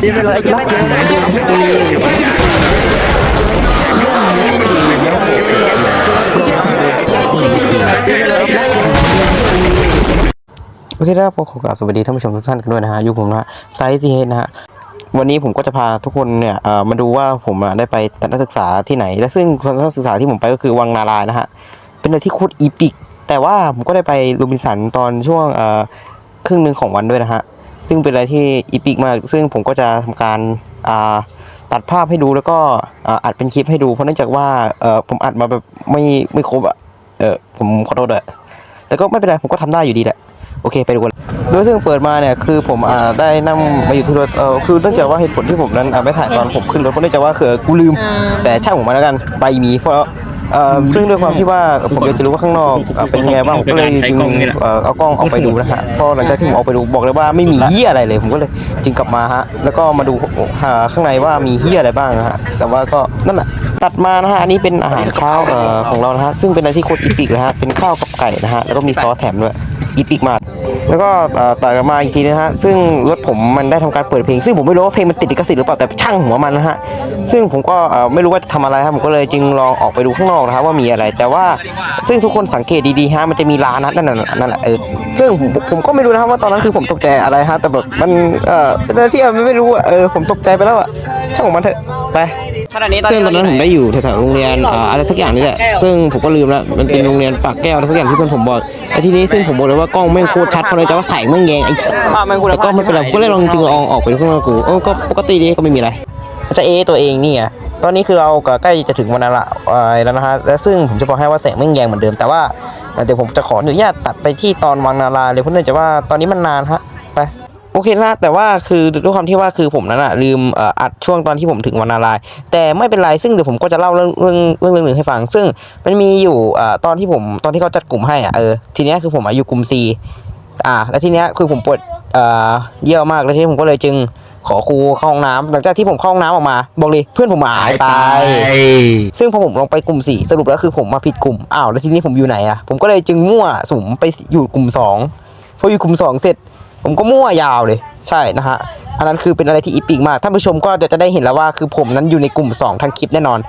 โอเคครับขอกราบสวัสดีท่านผู้ชมทุกท่านกันด้วยนะฮะอยู่ผมนะฮะไซส์ซีเฮดนะฮะวันนี้ผมก็จะพาทุกคนเนี่ยมาดูว่าผมได้ไปทัศนศึกษาที่ไหน และซึ่งทัศนศึกษาที่ผมไปก็คือวังนารายนะฮะเป็นอะไรที่โคตรอีปิกแต่ว่าผมก็ได้ไปลูมินสันตอนช่วงครึ่งหนึ่งของวันด้วยนะฮะ ซึ่งเป็นอะไรที่อีปิกมาก ซึ่งผมก็จะทำการอ่าตัดภาพให้ดูแล้วก็อ่าอัดเป็นคลิปให้ดู เพราะเนื่องจากว่าเอ่อผมอัดมาแบบไม่ไม่ครบอะเออผมขอโทษด้วยแต่ก็ไม่เป็นไรผมก็ทำได้อยู่ดีแหละโอเคไปดูกันโดยซึ่งเปิดมาเนี่ยคือผมอ่าได้นั่งมาอยู่ที่รถเออคือเนื่องจากว่าเหตุผลที่ผมนั้นอ่าไม่ถ่ายตอนผมขึ้นรถเพราะเนื่องจากว่าคือกูลืมแต่ช่างผมมาแล้วกันใบมีเพราะ เอ่อซึ่งด้วยความที่ว่าผมอยากจะรู้ว่าข้างนอกอะเป็นยังไงบ้างผมก็เลยจึงเอ่อเอากล้องออกไปดูนะฮะเพราะหลังจากที่ผมออกไปดูบอกเลยว่าไม่มีเหี้ยอะไรเลย ผมก็เลยจึงกลับมาฮะแล้วก็มาดูหาข้างในว่ามีเหี้ยอะไรบ้างนะฮะแต่ว่าก็นั่นแหละตัดมานะฮะอันนี้เป็นอาหารเช้าเอ่อของเรานะฮะซึ่งเป็นอะไรที่โคตรอีปิกเลยฮะเป็นข้าวกับไก่นะฮะแล้วก็มีซอสแถมด้วยอีพิกมาก แล้วก็เอ่อต่อมาอีกทีนะฮะซึ่งรถผมมันได้ทำการเปิดเพลง ซึ่งผมไม่รู้ว่าเพลงมันติดลิขสิทธิ์หรือเปล่าแต่ช่างหัวมันนะฮะซึ่งผมก็ไม่รู้ว่าจะทำอะไรครับผมก็เลยจึงลองออกไปดูข้างนอกนะครับว่ามีอะไร แต่ว่าซึ่งทุกคนสังเกตดีๆฮะมันจะมีร้านนั่นน่ะนั่นแหละเออซึ่งผมผมก็ไม่รู้นะครับว่าตอนนั้นคือผมตกใจอะไรฮะแต่แบบมันเออเป็นอะไรที่ไม่รู้เออผมตกใจไปแล้วอะช่างหัวมันเถอะไป ขณะนี้ตอนซึ่งนี้ตอนนั้นผมได้อยู่แถวๆโรงเรียนอ่าอะไรสักอย่างนี่แหละซึ่งผมก็ลืมแล้วมันเป็นโรงเรียนปากแก้วอะไรสักอย่างที่เพื่อนผมบอกไอ้ทีนี้ซึ่งผมบอกเลยว่ากล้องแม่งโคตรชัดเพราะเลยแต่ว่าแสงแม่งแยงไอ้สัสอ่ามันคุณแต่ก็ไม่เป็นไรผมก็เลยลองจึงลองออกไปดูข้างนอกกูเออก็ปกติดีก็ไม่มีอะไรจะเอตัวเองนี่ไงตอนนี้คือเราก็ใกล้จะถึงวันนั้นละเอ่อแล้วนะฮะและซึ่งผมจะบอกให้ว่าแสงแม่งแยงเหมือนเดิมแต่ว่าเดี๋ยวผมจะขออนุญาตตัดไปที่ตอนวังนาราเลยเพราะเนื่องจากว่าตอนนี้มันนานฮะไป โอเคนะแต่ว่าคือด้วยความที่ว่าคือผมนั้นอะลืมเอ่ออัดช่วงตอนที่ผมถึงวันนารายณ์แต่ไม่เป็นไรซึ่งเดี๋ยวผมก็จะเล่าเรื่องเรื่องเรื่องเรื่องหนึ่งให้ฟัง ซึ่งมันมีอยู่เอ่อตอนที่ผมตอนที่เขาจัดกลุ่มให้อะเออทีเนี้ยคือผมอายุกลุ่ม C อ่าแล้วทีเนี้ยคือผมปวดเอ่อเยี่ยวมากแล้วทีนี้ผมก็เลยจึงขอครูเข้าห้องน้ำหลังจากที่ผมเข้าห้องน้ำออกมา บอกเลยเพื่อนผมหายไป ซึ่งพอผมลงไปกลุ่มสี่สรุปแล้วคือผมมาผิดกลุ่มอ้าวแล้วทีนี้ผมอยู่ไหนอะผมก็เลยจึงมั่วสุมไปอยู่กลุ่มสองพออยู่กลุ่มสองเสร็จ ผมก็มั่วยาวเลย ใช่นะฮะ อันนั้นคือเป็นอะไรที่อีปิกมาก ท่านผู้ชมก็จะจะได้เห็นแล้วว่าคือผมนั้นอยู่ในกลุ่ม 2 ทั้งคลิปแน่นอน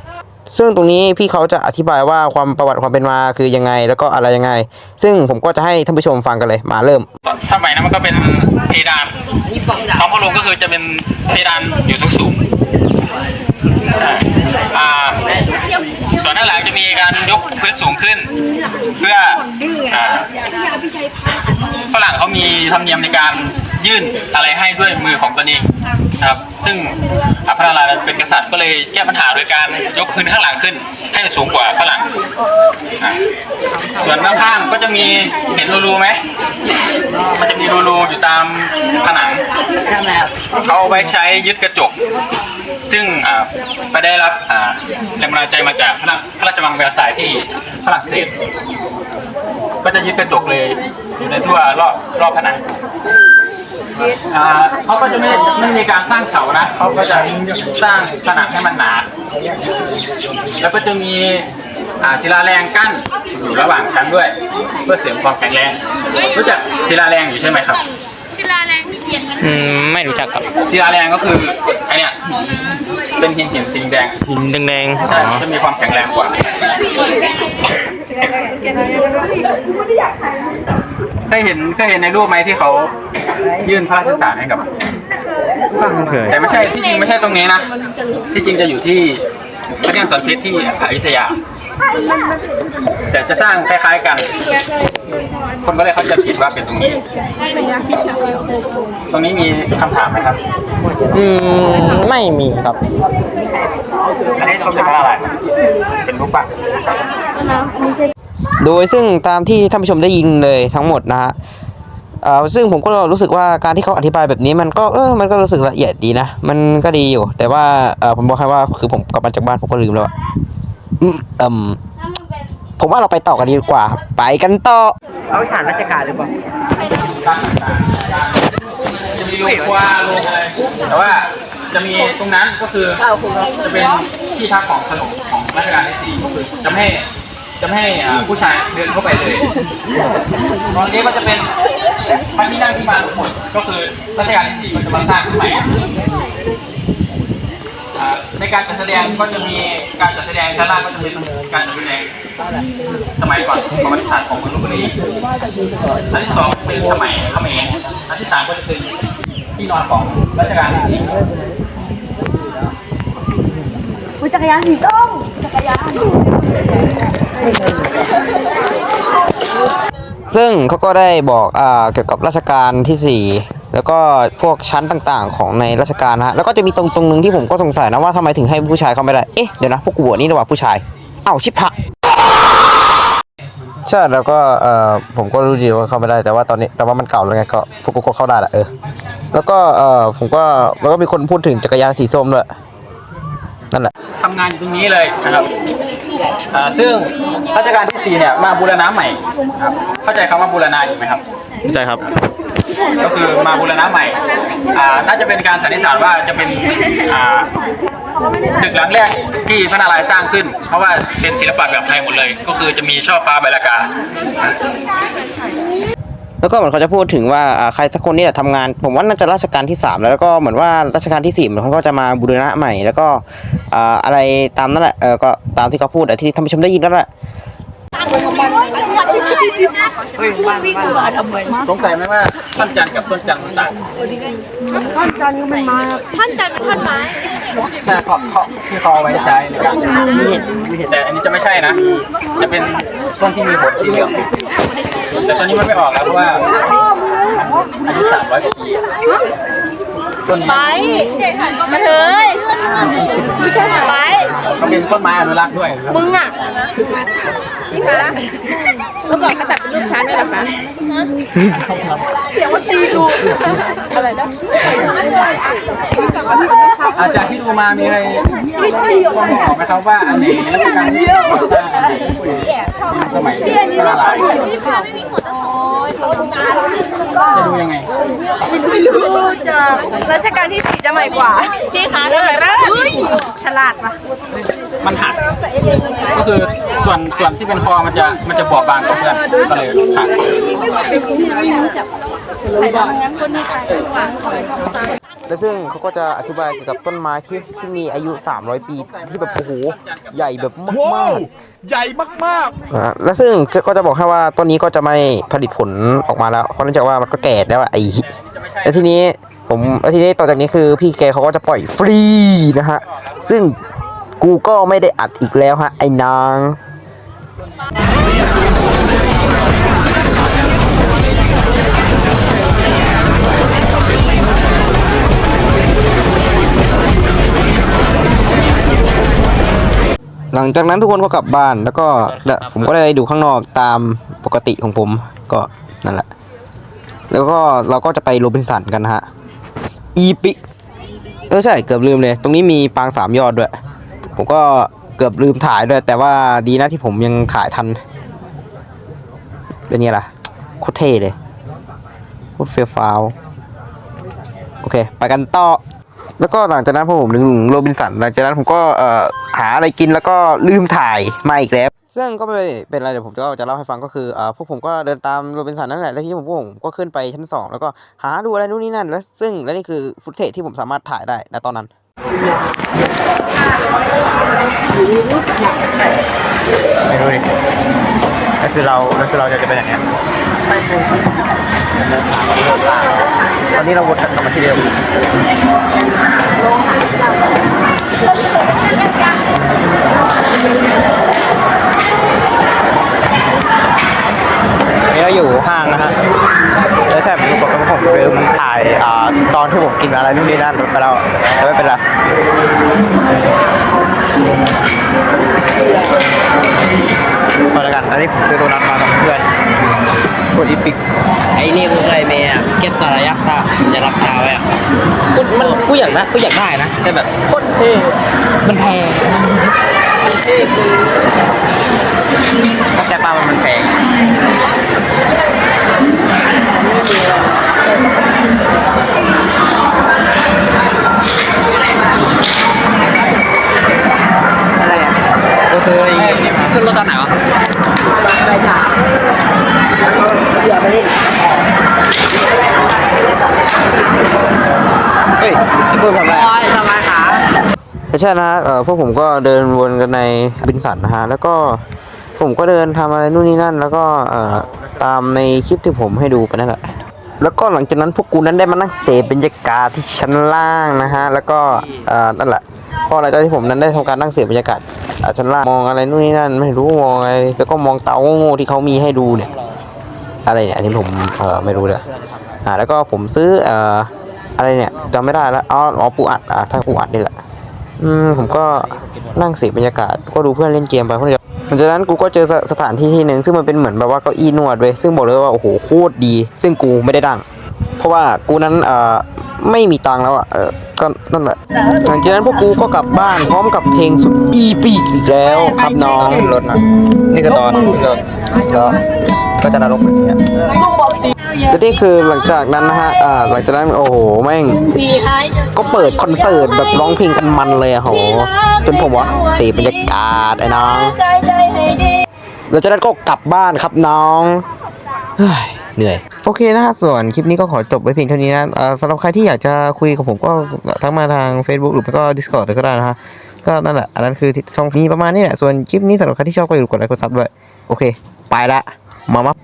ซึ่งตรงนี้พี่เขาจะอธิบายว่าความประวัติความเป็นมาคือยังไง แล้วก็อะไรยังไง ซึ่งผมก็จะให้ท่านผู้ชมฟังกันเลย มาเริ่ม สมัยนั้นมันก็เป็นเพดานท้องพระโรงก็คือจะเป็นเพดานอยู่สูงสูงๆอ่า ส่วนด้านหลังจะมีการยกพื้นสูงขึ้น เพื่ออ่าฝรั่งเขามีธรรมเนียมในการยื่นอะไรให้ด้วยมือของตนเองนะครับ ซึ่งพระนารายณ์เป็นกษัตริย์ก็เลยแก้ปัญหาโดยการยกพื้นข้างหลังขึ้น ให้มันสูงกว่าฝรั่งอ่าส่วนข้างๆก็จะมีเห็นรูๆไหมมันจะมีรูๆอยู่ตามผนังเขาเอาไว้ใช้ยึดกระจก ซึ่งไปได้รับแรงบันดาลใจมาจากพระราชวังแวร์ซายที่ฝรั่งเศส ก็จะยึดกระจกเลยอยู่ในทั่วรอบรอบผนังเขาก็จะไม่ไม่มีการสร้างเสานะเขาก็จะสร้างผนังให้มันหนา แล้วก็จะมีอ่าศิลาแรงกั้นอยู่ระหว่างชั้นด้วย เพื่อเสริมความแข็งแรงรู้จักศิลาแรงอยู่ใช่ไหมครับ อืมไม่รู้จักครับศิลาแรงก็คือไอเนี้ยเป็นหินหินสีแดงหินแดงๆอ๋ใช่อจะมีความแข็งแรงกว่าเคยเห็นเคยเห็นในรูปไหมที่เขายื่นพระราชสารให้กับไม่เคยแต่ไม่ใช่ที่จริงไม่ใช่ตรงนี้นะที่จริงจะอยู่ที่พระเนียงสันเพชรที่อยุธยา แต่จะสร้างคล้ายๆกัน คนก็เลยเขาใจะผิดว่าเป็นตรงนี้ ตรงนี้มีคำถามไหมครับ อืม ไม่มีครับ อันนี้สมเด็จพระนารายณ์เป็นรูปปั้น โดยซึ่งตามที่ท่านผู้ชมได้ยินเลยทั้งหมดนะฮะเอ่อซึ่งผมก็รู้สึกว่าการที่เขาอธิบายแบบนี้มันก็เออมันก็รู้สึกละเอียดดีนะ มันก็ดีอยู่ แต่ว่าเออผมบอกให้ว่าคือผมกลับมาจากบ้านผมก็ลืมแล้วอะอืมเอิ่ม ผมว่าเราไปต่อกันดีกว่า ไปกันต่อ เอาฐานราชการหรือเปล่าจะมีโรงครัวโรงอะไรแต่ว่าจะมีตรงนั้นก็คือจะเป็นที่พักของสนุกของรัชกาลที่สี่ก็คือจะไม่ให้จะไม่ให้อ่าผู้ชายเดินเข้าไปเลยตอนนี้ก็จะเป็นพระที่นั่งที่มาทั้งหมดก็คือรัชกาลที่สี่มันจะมาสร้างขึ้นใหม่ ในการจัดแสดงก็จะมีการจัดแสดงชั้นล่างก็จะเป็นการจัดแสดงสมัยก่อนประวัติศาสตร์ของเมืองลพบุรีอันที่สองเป็นสมัยเขมรอันที่สามก็จะเป็นที่นอนของรัชกาลที่สี่จักรยานสีส้มจักรยานซึ่งเขาก็ได้บอกอเกี่ยวกับราชการที่4 แล้วก็พวกชั้นต่างๆ ของในราชการนะฮะแล้วก็จะมีตรงตรงหนึงที่ผมก็สงสัยนะว่าทำไมถึงให้ผู้ชายเข้าไม่ได้เอ๊ะเดี๋ยวนะพวกกูบวชนี่ระหว่าผู้ชายเอ้าชิบหะใช่แล้วก็เอ่อผมก็รู้ดีว่าเข้าไม่ได้แต่ว่าตอนนี้แต่ว่ามันเก่าแล้วไงก็พวกกูก็เข้าได้แหละเออแล้วก็เอ่อผมก็แล้วก็มีคนพูดถึงจักรยานสีส้มด้วยนั่นแหละทำงานอยู่ตรงนี้เลยนะครับอ่าซึ่งรัชกาลที่สี่เนี่ยมาบูรณะใหม่ครับเข้าใจคำว่าบูรณะอยู่ไหมครับใช่ครับ ก็คือมาบูรณะใหม่อ่าน่าจะเป็นการสันนิษฐานว่าจะเป็นอ่าตึกหลังแรกที่พระนารายณ์สร้างขึ้น เพราะว่าเป็นศิลปะแบบไทยหมดเลย ก็คือจะมีช่อฟ้าใบละกา แล้วก็เหมือนเขาจะพูดถึงว่าอ่าใครสักคนนี่แหละทำงาน ผมว่าน่าจะราชการที่สามแล้วแล้วก็เหมือนว่าราชการที่สี่เหมือนเขาก็จะมาบูรณะใหม่ แล้วก็อ่าอะไรตามนั่นแหละเออก็ตามที่เขาพูดอะที่ท่านผู้ชมได้ยินแล้วแหละ เฮ้ยบ้านบ้านมาทำไมสงสัยไหมว่าท่านจันทร์กับต้นจันทร์มันต่างกันท่านจันทร์ก็ไม่มาท่านจันทร์เป็นท่านไม้ใช่เขาเขาที่เขาเอาไว้ใช้ในการแต่อันนี้จะไม่ใช่นะ จะเป็นต้นที่มีผลสีเหลืองแต่ตอนนี้มันไม่ออกแล้วเพราะว่าอายุสามร้อยกว่าปีอะต้นนี้ไปมาเถอะไป ก็เป็นต้นไม้อนุรักษ์ด้วยมึงอะนี่คะเมื่อก่อนเขาตัดเป็นรูปช้างด้วยเหรอคะอาจารย์ที่ดูมามีใครพอบอกไหมครับว่าอันไหนรัชกาลที่สองอันไหนสมัยพระนารายณ์จะดูยังไงรัชกาลที่สี่ จะใหม่กว่า พี่คะเท่าไหร่นะฉลาดปะมันหัก ก็คือส่วนส่วนที่เป็นคอมันจะมันจะบอบบางกว่าเพื่อนก็เลยหักและซึ่งเขาก็จะอธิบายเกี่ยวกับต้นไม้ที่ที่มีอายุ 300 ปีที่แบบโอ้โหใหญ่แบบมากว้าวใหญ่มากๆๆนะฮะและซึ่งก็จะบอกให้ว่าต้นนี้ก็จะไม่ผลิตผลออกมาแล้ว เพราะเนื่องจากว่ามันก็แก่แล้วอะไอ้แล้วทีนี้ ผมทีนี้ต่อจากนี้คือพี่แกเขาก็จะปล่อยฟรีนะฮะ ซึ่งกูก็ไม่ได้อัดอีกแล้วฮะ ไอ้นางหลังจากนั้นทุกคนก็กลับบ้านแล้วก็และผมก็ได้ดูข้างนอกตามปกติของผมก็นั่นแหละ แล้วก็เราก็จะไปโรบินสันกันนะฮะ อีปิเออใช่เกือบลืมเลย ตรงนี้มีปางสามยอดด้วย ผมก็เกือบลืมถ่ายด้วย แต่ว่าดีนะที่ผมยังถ่ายทัน เป็นไงล่ะโคตรเท่เลยโคตรเฟียฟาวโอเค ไปกันต่อแล้วก็หลังจากนั้นพอผมถึงโรบินสันหลังจากนั้นผมก็เอ่อหาอะไรกินแล้วก็ลืมถ่ายมาอีกแล้ว ซึ่งก็ไม่เป็นไรเดี๋ยวผมก็จะเล่าให้ฟังก็คือเอ่อพวกผมก็เดินตามโรบินสันนั่นแหละแล้วที่ผมพวกผมก็ขึ้นไปชั้นสองแล้วก็หาดูอะไรนู่นนี่นั่น แล้วซึ่งและนี่คือฟุตเทจที่ผมสามารถถ่ายได้ณตอนนั้นไม่รู้ดินั่นคือเรานั่นคือเราจะเป็นอย่างเงี้ตอนนี้เราวนกลับมาที่เดิม อันนี้เราอยู่ห้างนะฮะแล้วใช่ผมบอกว่าผมลืมถ่ายอ่าตอนที่ผมกินอะไรนู่นนี่นั่นไปแล้วแต่ไม่เป็นไรพอแล้วกันอันนี้ผมซื้อตัวนั้นมากับเพื่อนกดอีพิกไอ้นี่กูเคยมีอะเก็บสารยักษ์ซะจะรับตาไว้อะกูมันกูอยากนะกูอยากได้นะแต่แบบโคตรเท่มันแพงมันเท่คือเข้าใจป่ะมันมันแพง ขึ้นรถตอนไหนวะเฮ้ยไอ้พูดทำอะไรโอ้ยสบายขาใช่นะฮะเอ่อพวกผมก็เดินวนกันในบินสันนะฮะแล้วก็ผมก็เดินทำอะไรนู่นนี่นั่น แล้วก็เอ่อตามในคลิปที่ผมให้ดูไปนั่นแหละ แล้วก็หลังจากนั้นพวกกูนั้นได้มานั่งเสพบรรยากาศที่ชั้นล่างนะฮะ แล้วก็เอ่อนั่นแหละพอหลังจากที่ผมนั้นได้ทำการนั่งเสพบรรยากาศอ่าชั้นล่างมองอะไรนู่นนี่นั่นไม่รู้มองอะไรแล้วก็มองเตาโง่ๆที่เขามีให้ดูเนี่ย อะไรเนี่ยอันนี้ผมเออไม่รู้เลยอ่าแล้วก็ผมซื้อเอ่ออะไรเนี่ยจำไม่ได้แล้วอ๋ออ๋อปูอัดอะถ้าปูอัดนี่แหละอืมผมก็นั่งเสพบรรยากาศก็ดูเพื่อนเล่นเกมไปเพราะเดียวห ลังจากนั้นกูก็เจอสสถานที่ที่หนึ่งซึ่งมันเป็นเหมือนแบบว่าเก้าอี้นวดเว้ยซึ่งบอกเลยว่าโอ้โหโคตรดี ซึ่งกูไม่ได้ดังเพราะว่ากูนั้นเอ่อไม่มีตังค์แล้วอะเออก็นั่นแหละหลังจากนั้นพวกกูก็กลับบ้านพร้อมกับเพลงสุดอีปีกอีกแล้ว ครับน้องขึ้นรถนะนี่คือตอนขึ้นรถแล้ว ก็จะนรกแบบเนี้ยและนี่คือหลังจากนั้นนะฮะอ่าหลังจากนั้นโอ้โหแม่ง ก็เปิดคอนเสิร์ตแบบร้องเพลงกันมันเลยอะโหจนผมว่าเสพบรรยากาศไอ้น้องแล้วจากนั้นก็กลับบ้านครับน้องเฮ้ยเหนื่อยโอเคนะฮะส่วนคลิปนี้ก็ขอจบไว้เพียงเท่านี้นะอ่าสำหรับใครที่อยากจะคุยกับผมก็ทั้งมาทาง Facebook หรือไม่ก็ Discord ก็ได้นะฮะก็นั่นแหละ อันนั้นคือช่องนี้ประมาณนี้แหละ ส่วนคลิปนี้สำหรับใครที่ชอบก็อย่าลืมกดไลค์กดซับด้วย โอเค ไปละ มามา